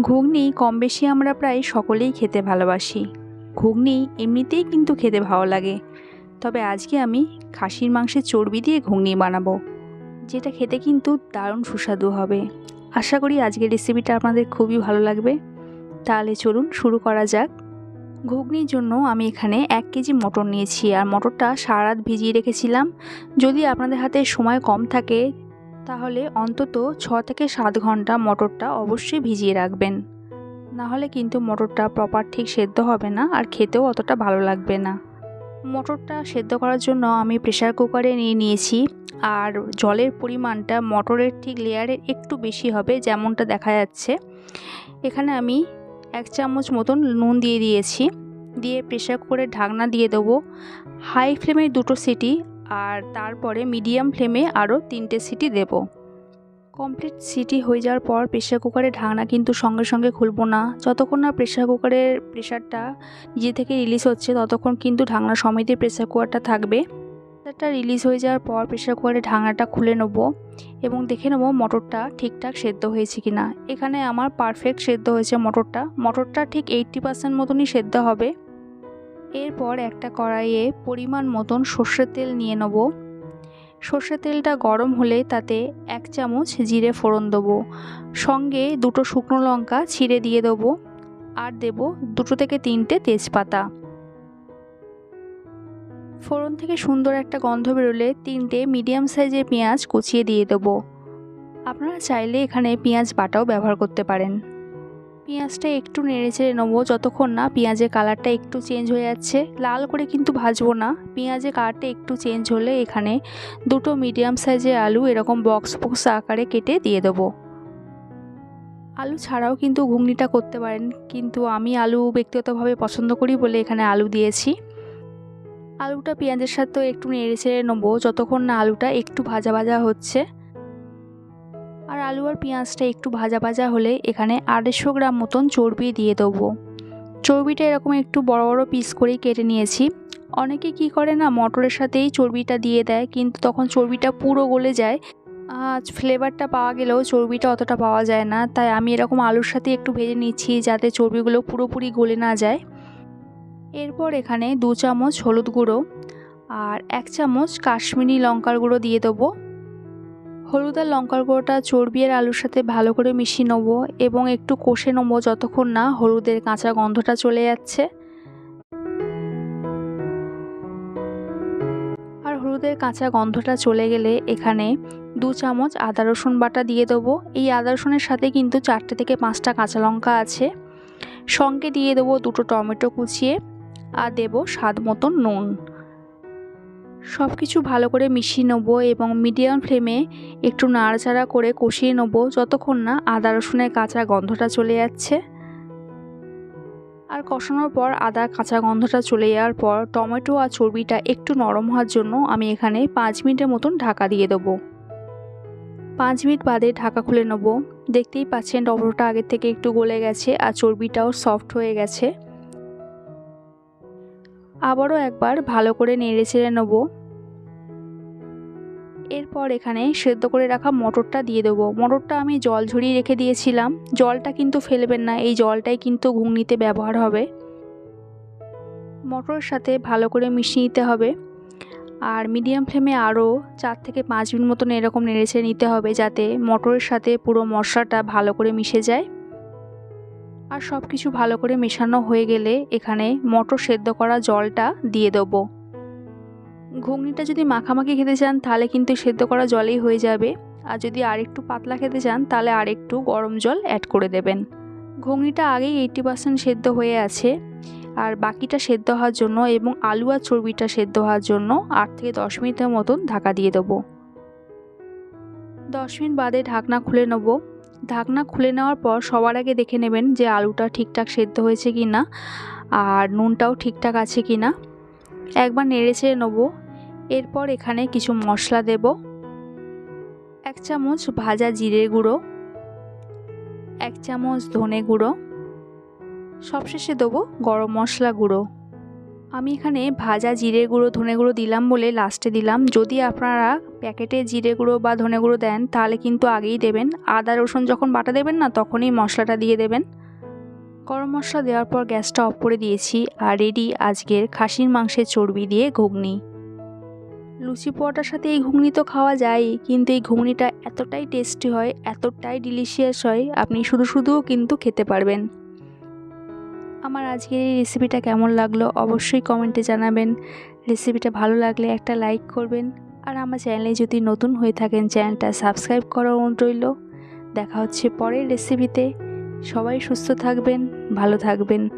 ঘুগনি কম বেশি আমরা প্রায় সকলেই খেতে ভালোবাসি। ঘুগনি এমনিতেই কিন্তু খেতে ভালো লাগে। তবে আজকে আমি খাসির মাংসের চর্বি দিয়ে ঘুগনি বানাবো, যেটা খেতে কিন্তু দারুণ সুস্বাদু হবে। আশা করি আজকের রেসিপিটা আপনাদের খুবই ভালো লাগবে। তাহলে চলুন শুরু করা যাক। ঘুগনির জন্য আমি এখানে এক কেজি মটর নিয়েছি, আর মটরটা সারা রাত ভিজিয়ে রেখেছিলাম। যদি আপনাদের হাতে সময় কম থাকে তাহলে অন্তত ছ থেকে সাত ঘণ্টা মটরটা অবশ্যই ভিজিয়ে রাখবেন। না হলে কিন্তু মটরটা প্রপার ঠিক সেদ্ধ হবে না আর খেতেও অতটা ভালো লাগবে না। মটরটা সেদ্ধ করার জন্য আমি প্রেশার কুকারে নিয়ে নিয়েছি আর জলের পরিমাণটা মটরের ঠিক লেয়ারের একটু বেশি হবে যেমনটা দেখা যাচ্ছে। এখানে আমি এক চামচ মতন নুন দিয়ে দিয়েছি। দিয়ে প্রেশার কুকারের ঢাকনা দিয়ে দেবো। হাই ফ্লেমে দুটো সিটি আর তারপরে মিডিয়াম ফ্লেমে আরও তিনটে সিটি দেব। কমপ্লিট সিটি হয়ে যাওয়ার পর প্রেশার কুকারের ঢাকনা কিন্তু সঙ্গে সঙ্গে খুলবো না। যতক্ষণ না প্রেশার কুকারের প্রেশারটা নিজে থেকে রিলিজ হচ্ছে, ততক্ষণ কিন্তু ঢাকনা সমেতে প্রেশার কুকারটা থাকবে। প্রেশারটা রিলিজ হয়ে যাওয়ার পর প্রেশার কুকারের ঢাকনাটা খুলে নেব এবং দেখে নেব মটরটা ঠিকঠাক সেদ্ধ হয়েছে কি না এখানে আমার পারফেক্ট সেদ্ধ হয়েছে মটরটা। মটরটা ঠিক এইট্টি পার্সেন্ট মতনই সেদ্ধ হবে। এরপর একটা কড়াইয়ে পরিমাণ মতন সর্ষের তেল নিয়ে নেব। সর্ষের তেলটা গরম হলে তাতে এক চামচ জিরে ফোড়ন দেবো। সঙ্গে দুটো শুকনো লঙ্কা ছিঁড়ে দিয়ে দেবো আর দেব দুটো থেকে তিনটে তেজপাতা। ফোড়ন থেকে সুন্দর একটা গন্ধ বেরোলে তিনটে মিডিয়াম সাইজের পেঁয়াজ কুচিয়ে দিয়ে দেবো। আপনারা চাইলে এখানে পেঁয়াজ বাটাও ব্যবহার করতে পারেন। পেঁয়াজটা একটু নেড়ে চেড়ে নেব, যতক্ষণ না পেঁয়াজের কালারটা একটু চেঞ্জ হয়ে যাচ্ছে। লাল করে কিন্তু ভাজবো না, পেঁয়াজের কালারটা একটু চেঞ্জ হলে এখানে দুটো মিডিয়াম সাইজের আলু এরকম বক্স বক্স আকারে কেটে দিয়ে দেবো। আলু ছাড়াও কিন্তু ঘুগনিটা করতে পারেন, কিন্তু আমি আলু ব্যক্তিগতভাবে পছন্দ করি বলে এখানে আলু দিয়েছি। আলুটা পেঁয়াজের সাথে একটু নেড়ে চেড়ে নেব, যতক্ষণ না আলুটা একটু ভাজা ভাজা হচ্ছে। আর আলু আর পেঁয়াজটা একটু ভাজা ভাজা হলে এখানে আড়াইশো গ্রাম মতন চর্বি দিয়ে দেবো। চর্বিটা এরকম একটু বড় বড় পিস করেই কেটে নিয়েছি। অনেকে কি করে না, মটরের সাথেই চর্বিটা দিয়ে দেয়, কিন্তু তখন চর্বিটা পুরো গলে যায়। আজ ফ্লেভারটা পাওয়া গেলেও চর্বিটা অতটা পাওয়া যায় না, তাই আমি এরকম আলুর সাথে একটু ভেজে নিচ্ছি যাতে চর্বিগুলো পুরোপুরি গলে না যায়। এরপর এখানে দু চামচ হলুদ গুঁড়ো আর এক চামচ কাশ্মীরি লঙ্কার গুঁড়ো দিয়ে দেবো। হলুদ আর লঙ্কার গুঁড়োটা চর্বি আর আলুর সাথে ভালো করে মিশিয়ে নেব এবং একটু কষে নেব যতক্ষণ না হলুদের কাঁচা গন্ধটা চলে যাচ্ছে। আর হলুদের কাঁচা গন্ধটা চলে গেলে এখানে দু চামচ আদা রসুন বাটা দিয়ে দেবো। এই আদা রসুনের সাথে কিন্তু চারটে থেকে পাঁচটা কাঁচা লঙ্কা আছে। সঙ্গে দিয়ে দেবো দুটো টমেটো কুচিয়ে আর দেবো স্বাদ মতন নুন। সব কিছু ভালো করে মিশিয়ে নেব এবং মিডিয়াম ফ্লেমে একটু নাড়াচাড়া করে কষিয়ে নেব যতক্ষণ না আদা রসুনের কাঁচা গন্ধটা চলে যাচ্ছে। আর কষানোর পর আদা কাঁচা গন্ধটা চলে যাওয়ার পর টমেটো আর চর্বিটা একটু নরম হওয়ার জন্য আমি এখানে পাঁচ মিনিটের মতন ঢাকা দিয়ে দেবো। পাঁচ মিনিট বাদে ঢাকা খুলে নেব। দেখতেই পাচ্ছেন টমেটোটা আগের থেকে একটু গলে গেছে আর চর্বিটাও সফট হয়ে গেছে। আবারও একবার ভালো করে নেড়ে চেড়ে নেব। এরপর এখানে সেদ্ধ করে রাখা মটরটা দিয়ে দেবো। মটরটা আমি জল ঝরিয়ে রেখে দিয়েছিলাম। জলটা কিন্তু ফেলবেন না, এই জলটাই কিন্তু ঘুগনিতে ব্যবহার হবে। মটরের সাথে ভালো করে মিশিয়ে নিতে হবে। আর মিডিয়াম ফ্লেমে আরও চার থেকে পাঁচ মিনিট মতন এরকম নেড়েছে নিতে হবে যাতে মটরের সাথে পুরো মশলাটা ভালো করে মিশে যায়। আর সব কিছু ভালো করে মেশানো হয়ে গেলে এখানে মটর সেদ্ধ করা জলটা দিয়ে দেবো। ঘুগনিটা যদি মাখামাখি খেতে চান, তাহলে কিন্তু সেদ্ধ করা জলেই হয়ে যাবে। আর যদি আরেকটু পাতলা খেতে চান, তাহলে আরেকটু গরম জল অ্যাড করে দেবেন। ঘুগনিটা আগেই এইটটি পার্সেন্ট সেদ্ধ হয়ে আছে। আর বাকিটা সেদ্ধ হওয়ার জন্য এবং আলু আর চর্বিটা সেদ্ধ হওয়ার জন্য আট থেকে দশ মিনিটের মতন ঢাকা দিয়ে দেবো। দশ মিনিট বাদে ঢাকনা খুলে নেব। ঢাকনা খুলে নেওয়ার পর সবার আগে দেখে নেবেন যে আলুটা ঠিকঠাক সেদ্ধ হয়েছে কি না আর নুনটাও ঠিকঠাক আছে কি না। একবার নেড়ে চেড়ে নেব। এরপর এখানে কিছু মশলা দেব। এক চামচ ভাজা জিরে গুঁড়ো। এক চামচ ধনে গুঁড়ো। সবশেষে দেবো গরম মশলা গুঁড়ো। আমি এখানে ভাজা জিরে গুঁড়ো, ধনে গুঁড়ো দিলাম বলে লাস্টে দিলাম। যদি আপনারা প্যাকেটে জিরে গুঁড়ো বা ধনে গুঁড়ো দেন, তাহলে কিন্তু আগেই দেবেন। আদা, রসুন যখন বাটা দেবেন না, তখনই মশলাটা দিয়ে দেবেন। গরম মশলা দেওয়ার পর গ্যাসটা অফ করে দিয়েছি আর রেডি আজকের খাসির মাংসের চর্বি দিয়ে ঘুগনি। লুচি পোয়াটার সাথে এই ঘুগনি তো খাওয়া যায়, কিন্তু এই ঘুগনিটা এতটাই টেস্টি হয়, এতটাই ডিলিশিয়াস হয়, আপনি শুধু শুধুও কিন্তু খেতে পারবেন। আমার আজকের এই রেসিপিটা কেমন লাগল অবশ্যই কমেন্টে জানাবেন। রেসিপিটা ভালো লাগলে একটা লাইক করবেন। আর আমার চ্যানেলে যদি নতুন হয়ে থাকেন চ্যানেলটা সাবস্ক্রাইব করার অনুরোধ রইল। দেখা হচ্ছে পরের রেসিপিতে সবাই সুস্থ থাকবেন, ভালো থাকবেন।